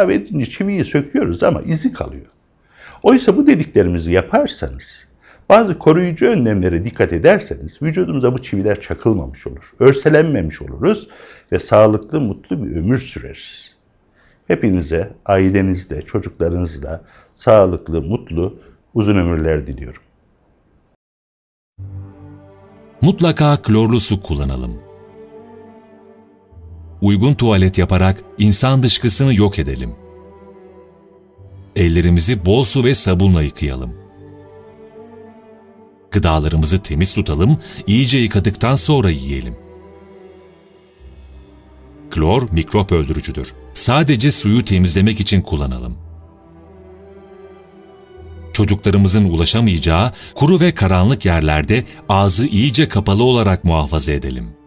ilave edince çiviyi söküyoruz ama izi kalıyor. Oysa bu dediklerimizi yaparsanız, bazı koruyucu önlemlere dikkat ederseniz vücudumuza bu çiviler çakılmamış olur. Örselenmemiş oluruz ve sağlıklı, mutlu bir ömür süreriz. Hepinize, ailenizde, çocuklarınızla sağlıklı, mutlu, uzun ömürler diliyorum. Mutlaka klorlu su kullanalım. Uygun tuvalet yaparak insan dışkısını yok edelim. Ellerimizi bol su ve sabunla yıkayalım. Gıdalarımızı temiz tutalım, iyice yıkadıktan sonra yiyelim. Klor mikrop öldürücüdür. Sadece suyu temizlemek için kullanalım. Çocuklarımızın ulaşamayacağı kuru ve karanlık yerlerde ağzı iyice kapalı olarak muhafaza edelim.